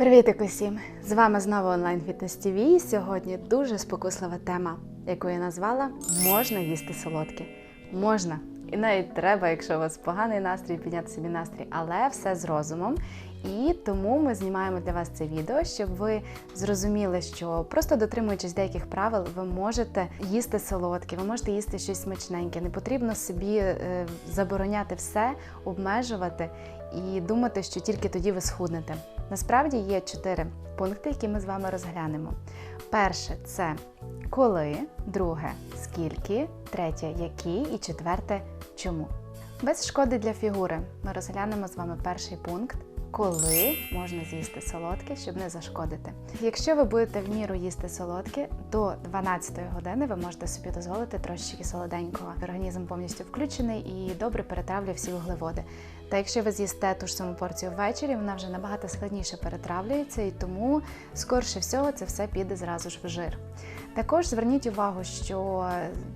Привіт усім! З вами знову онлайн фітнес ТВ. Сьогодні дуже спокуслива тема, яку я назвала Можна їсти солодке. Можна. І навіть треба, якщо у вас поганий настрій, підняти собі настрій, але все з розумом. І тому ми знімаємо для вас це відео, щоб ви зрозуміли, що просто дотримуючись деяких правил, ви можете їсти солодке, ви можете їсти щось смачненьке. Не потрібно собі е, забороняти все, обмежувати і думати, що тільки тоді ви схуднете. Насправді є чотири пункти, які ми з вами розглянемо. Перше це коли, друге скільки, третє які і четверте чому. Без шкоди для фігури ми розглянемо з вами перший пункт. Коли можна з'їсти солодке, щоб не зашкодити. Якщо ви будете в міру їсти солодке, до 12 години ви можете собі дозволити трошечки солоденького. Організм повністю включений і добре перетравлює всі вуглеводи. Та якщо ви з'їсте ту ж саму порцію ввечері, вона вже набагато складніше перетравлюється, і тому, скорше всього, це все піде зразу ж в жир. Також зверніть увагу, що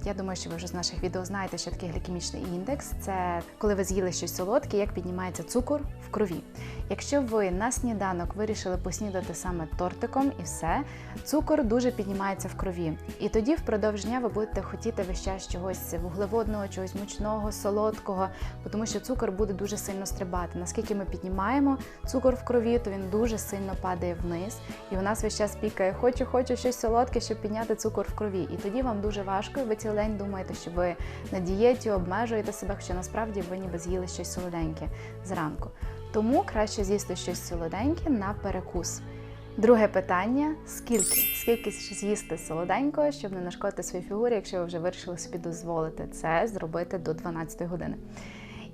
я думаю, що ви вже з наших відео знаєте, що таке глікемічний індекс це коли ви з'їли щось солодке, як піднімається цукор в крові. Якщо ви на сніданок вирішили поснідати саме тортиком і все, цукор дуже піднімається в крові. І тоді впродовж дня ви будете хотіти весь час чогось вуглеводного, чогось мучного, солодкого, тому що цукор буде дуже сильно стрибати. Наскільки ми піднімаємо цукор в крові, то він дуже сильно падає вниз, і у нас весь час пікає Хочу, хочу щось солодке, щоб підняти цукор в крові. І тоді вам дуже важко, і ви цілий день думаєте, що ви на дієті обмежуєте себе, хоча насправді ви ніби з'їли щось солоденьке зранку. Тому краще з'їсти щось солоденьке на перекус. Друге питання: скільки? Скільки з'їсти солоденького, щоб не нашкодити своїй фігурі, якщо ви вже вирішили собі дозволити це зробити до 12 години.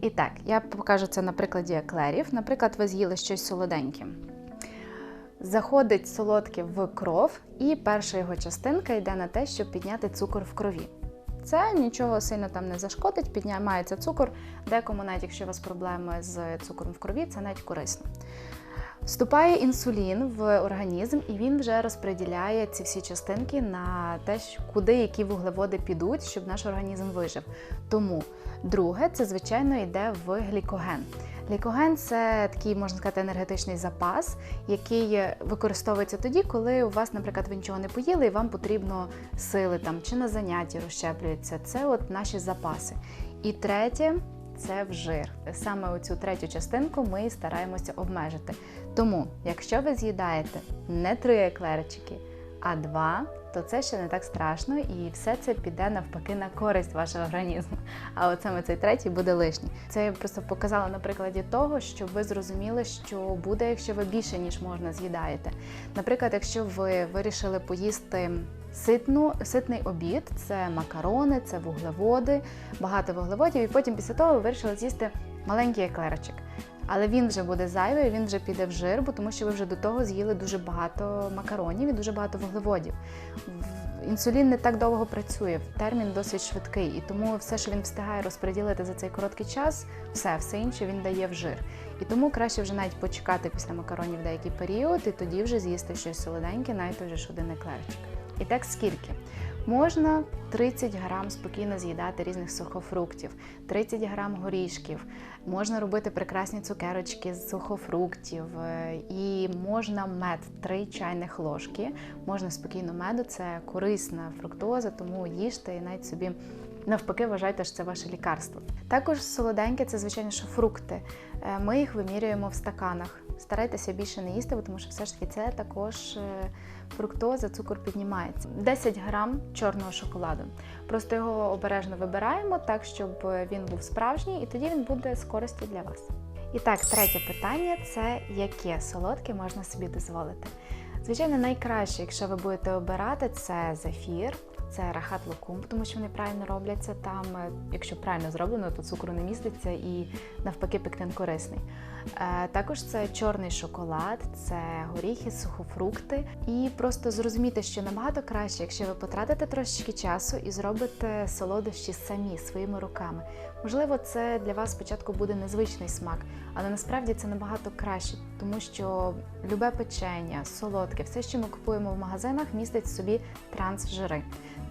І так, я покажу це на прикладі еклерів. Наприклад, ви з'їли щось солоденьке. Заходить солодке в кров, і перша його частинка йде на те, щоб підняти цукор в крові. Це нічого сильно там не зашкодить, піднімається цукор. Декому, навіть якщо у вас проблеми з цукром в крові, це навіть корисно. Вступає інсулін в організм, і він вже розподіляє ці всі частинки на те, куди які вуглеводи підуть, щоб наш організм вижив. Тому друге, це звичайно йде в глікоген. Глікоген це такий, можна сказати, енергетичний запас, який використовується тоді, коли у вас, наприклад, ви нічого не поїли, і вам потрібно сили там чи на занятті розщеплюються. Це от наші запаси. І третє це в жир. Саме оцю третю частинку ми стараємося обмежити. Тому, якщо ви з'їдаєте не три еклерчики, а два, то це ще не так страшно, і все це піде навпаки на користь вашого організму. А от саме цей третій буде лишній. Це я просто показала на прикладі того, щоб ви зрозуміли, що буде, якщо ви більше ніж можна з'їдаєте. Наприклад, якщо ви вирішили поїсти. Ситну, ситний обід це макарони, це вуглеводи, багато вуглеводів, і потім після того ви вирішили з'їсти маленький еклерчик. Але він вже буде зайвий, він вже піде в жир, бо тому що ви вже до того з'їли дуже багато макаронів і дуже багато вуглеводів. Інсулін не так довго працює, термін досить швидкий, і тому все, що він встигає розподілити за цей короткий час, все, все інше він дає в жир. І тому краще вже навіть почекати після макаронів деякий період, і тоді вже з'їсти щось солоденьке, навіть той же ж один еклерчик. І так скільки? Можна 30 грам спокійно з'їдати різних сухофруктів, 30 грам горішків, можна робити прекрасні цукерочки з сухофруктів, і можна мед 3 чайних ложки. Можна спокійно меду, це корисна фруктоза, тому їжте і навіть собі. Навпаки, вважайте, що це ваше лікарство. Також солоденьке це, звичайно, що фрукти. Ми їх вимірюємо в стаканах. Старайтеся більше не їсти, тому що все ж таки це також фруктоза, цукор піднімається. 10 грам чорного шоколаду. Просто його обережно вибираємо так, щоб він був справжній, і тоді він буде з користю для вас. І так, третє питання це яке солодке можна собі дозволити. Звичайно, найкраще, якщо ви будете обирати, це зефір, це рахат лукум, тому що вони правильно робляться. Там, якщо правильно зроблено, то цукру не міститься і навпаки пектин корисний. Е, також це чорний шоколад, це горіхи, сухофрукти. І просто зрозуміти, що набагато краще, якщо ви потратите трошечки часу і зробите солодощі самі своїми руками. Можливо, це для вас спочатку буде незвичний смак, але насправді це набагато краще, тому що любе печення, солодке, все, що ми купуємо в магазинах, містить в собі трансжири.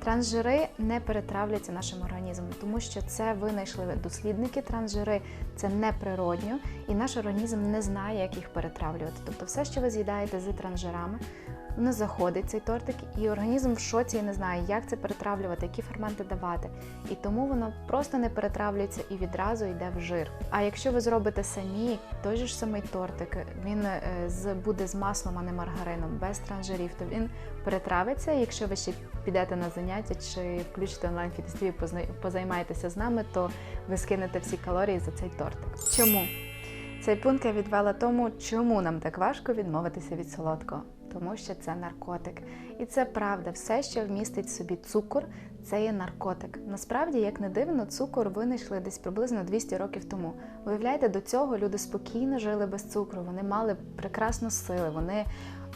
Трансжири не перетравляться нашим організмом, тому що це винайшли дослідники. Трансжири це неприродньо, і наш організм не знає, як їх перетравлювати. Тобто, все, що ви з'їдаєте з транжирами, воно заходить цей тортик, і організм в шоці і не знає, як це перетравлювати, які ферменти давати. І тому воно просто не перетравлюється і відразу йде в жир. А якщо ви зробите самі той же ж самий тортик, він е, з буде з маслом, а не маргарином, без транжирів, то він перетравиться. Якщо ви ще підете на заняття чи включите онлайн фітнес позаймаєтеся з нами, то ви скинете всі калорії за цей тортик. Чому? Цей пункт я відвела тому, чому нам так важко відмовитися від солодкого. Тому що це наркотик. І це правда, все, що вмістить в собі цукор, це є наркотик. Насправді, як не дивно, цукор винайшли десь приблизно 200 років тому. Виявляєте, до цього люди спокійно жили без цукру, вони мали прекрасну сили, вони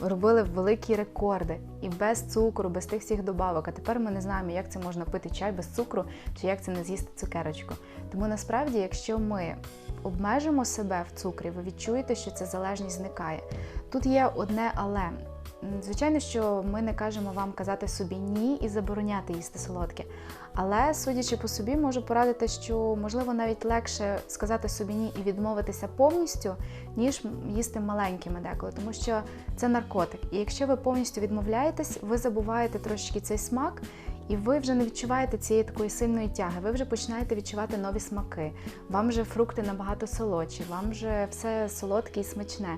робили великі рекорди і без цукру, без тих всіх добавок. А тепер ми не знаємо, як це можна пити чай без цукру, чи як це не з'їсти цукерочку. Тому насправді, якщо ми обмежимо себе в цукрі, ви відчуєте, що ця залежність зникає. Тут є одне але. Звичайно, що ми не кажемо вам казати собі ні і забороняти їсти солодке. Але, судячи по собі, можу порадити, що можливо навіть легше сказати собі ні і відмовитися повністю, ніж їсти маленькими деколи, тому що це наркотик. І якщо ви повністю відмовляєтесь, ви забуваєте трошечки цей смак, і ви вже не відчуваєте цієї такої сильної тяги. Ви вже починаєте відчувати нові смаки. Вам вже фрукти набагато солодші, вам вже все солодке і смачне.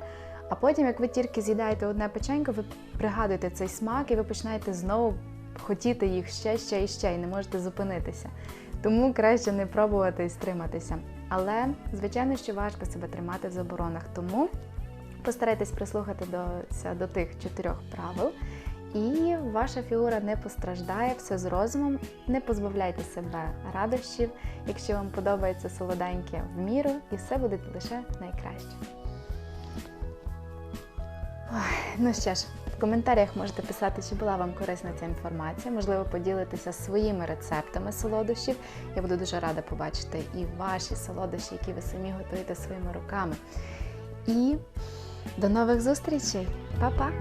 А потім, як ви тільки з'їдаєте одне печенько, ви пригадуєте цей смак і ви починаєте знову хотіти їх ще, ще і ще, і не можете зупинитися. Тому краще не пробувати і стриматися. Але, звичайно, що важко себе тримати в заборонах. Тому постарайтесь прислухатися до тих чотирьох правил. І ваша фігура не постраждає, все з розумом. Не позбавляйте себе радощів, якщо вам подобається солоденьке в міру, і все буде лише найкраще. Ну що ж, в коментарях можете писати, чи була вам корисна ця інформація. Можливо, поділитися своїми рецептами солодощів. Я буду дуже рада побачити і ваші солодощі, які ви самі готуєте своїми руками. І до нових зустрічей! Па-па!